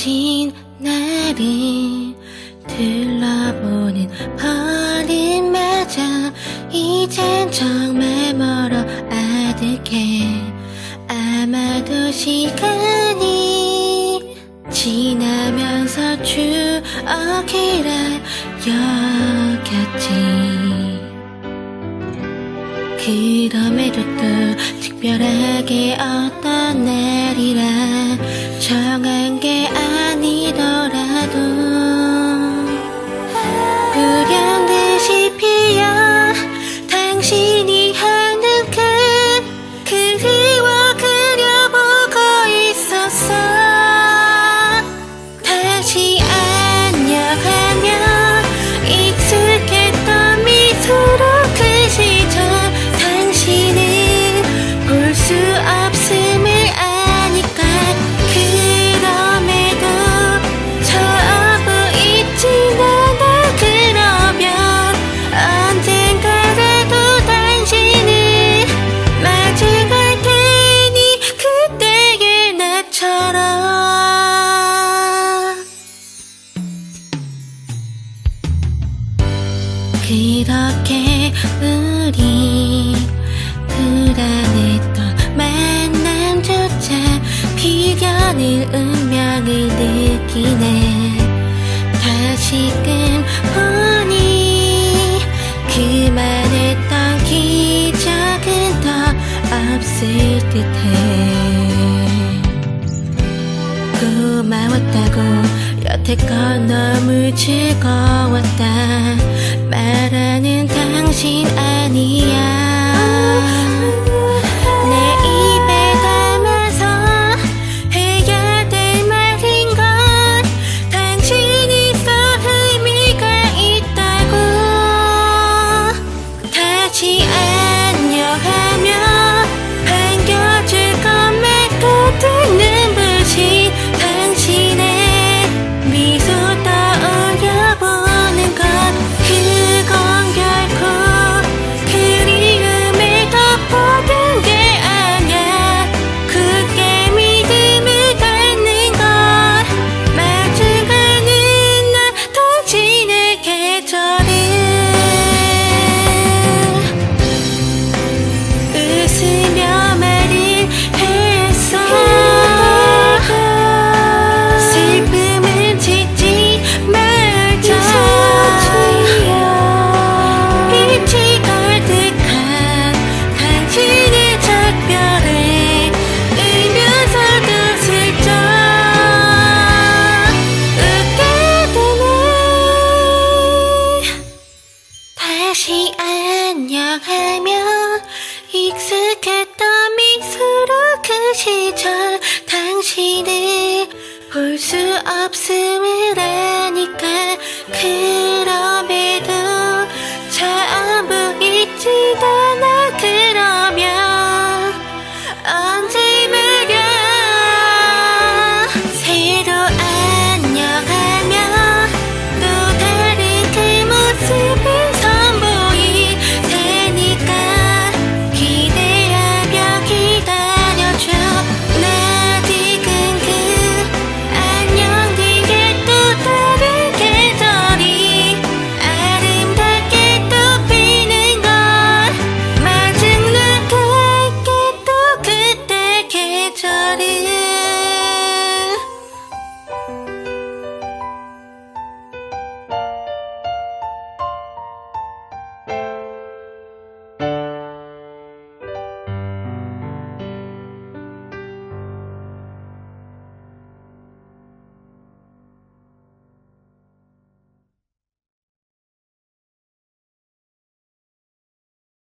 헤어진 나를 둘러보는 버림마저 이젠 정말 멀어 아득해. 아마도 시간이 지나면서 추억이라 여겼지 그럼에도 또 특별하게 어떤 날이라 정한 게 아니더라 그렇게 우리 불안했던 만남조차 비련을 운명을 느끼네. 다시금 보니 그만했던 기적은 더 없을 듯해. 고마웠다고 여태껏 너무 즐거웠다 말하는 당신 아니야 다시 안녕하며 익숙했던 미소로 그 시절 당신을 볼 수 없음을 아니까. 그럼에도 참 보이지도